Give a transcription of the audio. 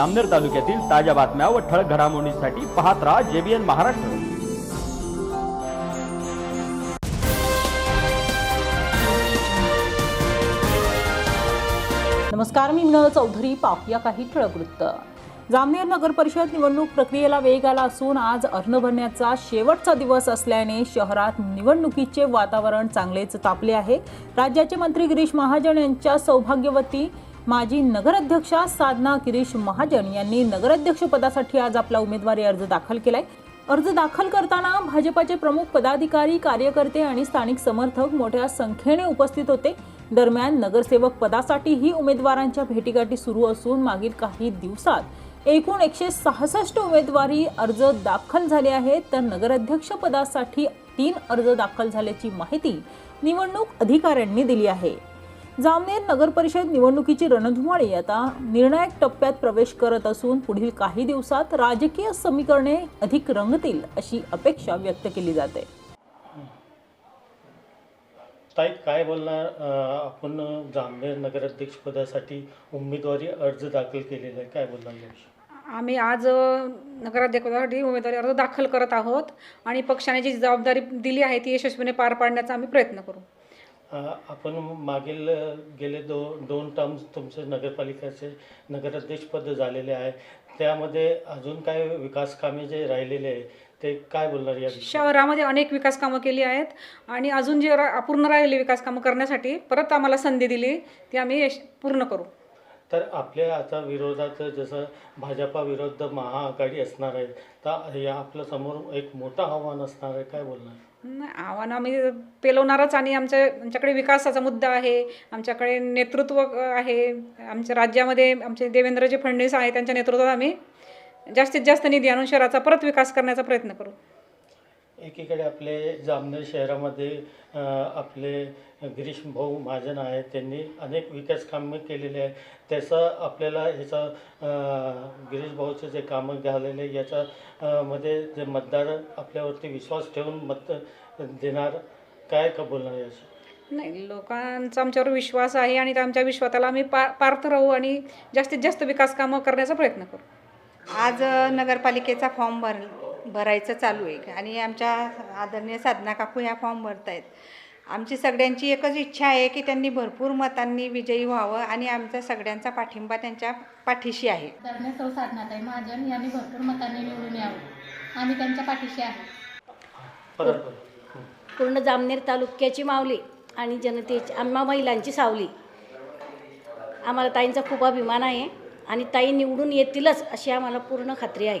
अमनेर तालुक्यातील ताज्या बातम्या व ठळक घडामोडींसाठी पाहत राहा जेबीएन महाराष्ट्र. नमस्कार मी मिनल चौधरी. पाहूया काही ठळक वृत्त. जामनेर नगर परिषद निवडणूक प्रक्रियेला वेग आला असून आज अर्ज भरण्याचा शेवटचा दिवस असल्याने शहरात निवडणुकीचे वातावरण चांगलेच तापले आहे. राज्याचे मंत्री गिरीश महाजन यांच्या सौभाग्यवती माजी नगराध्यक्षा साधना गिरीश महाजन यांनी नगराध्यक्षपदासाठी आज आपला उमेदवारी अर्ज दाखल केलाय. अर्ज दाखल करताना भाजपाचे प्रमुख पदाधिकारी कार्यकर्ते आणि स्थानिक समर्थक मोठ्या संख्येने उपस्थित होते. दरम्यान नगरसेवक पदासाठीही उमेदवारांच्या भेटीगाठी सुरू असून मागील काही दिवसात एकूण एकशे सहासष्ट उमेदवारी अर्ज दाखल झाले आहेत. तर नगराध्यक्ष पदासाठी तीन अर्ज दाखल झाल्याची माहिती निवडणूक अधिकाऱ्यांनी दिली आहे. जामनेर नगर परिषद निवडणुकीची रणधुमाळी. आता निर्णायक टप्प्यात प्रवेश करत असून पुढील काही दिवसात राजकीय समीकरणे अधिक रंगतील अशी अपेक्षा व्यक्त केली जाते. ताई काय बोलणार आपण जामनेर नगराध्यक्षपदासाठी उमेदवारी अर्ज दाखल केलेला आहे. काय बोलणार आम्ही आज नगराध्यक्षपदासाठी उमेदवारी अर्ज दाखल करत आहोत आणि पक्षाने जी जबाबदारी दिली आहे ती यशस्वीने पार पाडण्याचा आम्ही प्रयत्न करू. आपण मागील गेले दो दोन टर्म्स तुमचे नगरपालिकेचे नगराध्यक्षपद झालेले आहे. त्यामध्ये अजून काय विकास कामे जे राहिलेले आहे ते काय बोलणार या शहरामध्ये अनेक विकास कामं केली आहेत आणि अजून जे रा- अपूर्ण राहिलेली विकास कामं करण्यासाठी परत आम्हाला संधी दिली ती आम्ही पूर्ण करू. तर आपल्या आता विरोधात जसं भाजपा विरुद्ध महाआघाडी असणार आहे तर या आपल्यासमोर एक मोठं आव्हान असणार आहे काय बोलणार? नाही, आव्हान आम्ही पेलवणारच आणि आमच्या आमच्याकडे विकासाचा मुद्दा आहे आमच्याकडे नेतृत्व आहे आमच्या राज्यामध्ये आमचे देवेंद्रजी फडणवीस आहे त्यांच्या नेतृत्वात आम्ही जास्तीत जास्त निधी आणून शहराचा परत विकास करण्याचा प्रयत्न करू. एकीकडे आपले जामनेर शहरामध्ये आपले गिरीश भाऊ महाजन आहेत त्यांनी अनेक विकास कामे केलेले आहे त्याचं आपल्याला ह्याचं गिरीश भाऊचं जे कामं झालेले याच्या अ, मध्ये जे मतदार आपल्यावरती विश्वास ठेवून मत देणार काय का बोलणार याचं नाही लोकांचा आमच्यावर विश्वास आहे आणि त्या आमच्या विश्वासाला आम्ही पा पार्थ राहू आणि जास्तीत जास्त विकास कामं करण्याचा प्रयत्न करू. आज नगरपालिकेचा फॉर्म भर भरायचं चालू आहे. आणि आमच्या आदरणीय साधना काकू ह्या फॉर्म भरत आहेत आमची सगळ्यांची एकच इच्छा आहे की त्यांनी भरपूर मतांनी विजयी व्हावं आणि आमचा सगळ्यांचा पाठिंबा त्यांच्या पाठीशी आहे. आदरणीय सौ साधनाताई महाजन यांनी भरपूर मतांनी निवडून यावं. आम्ही त्यांच्या पाठीशी आहे. पूर्ण जामनेर तालुक्याची माऊली आणि जनतेची आम्हा महिलांची सावली. आम्हाला ताईंचा खूप अभिमान आहे आणि ताई निवडून येतीलच अशी आम्हाला पूर्ण खात्री आहे.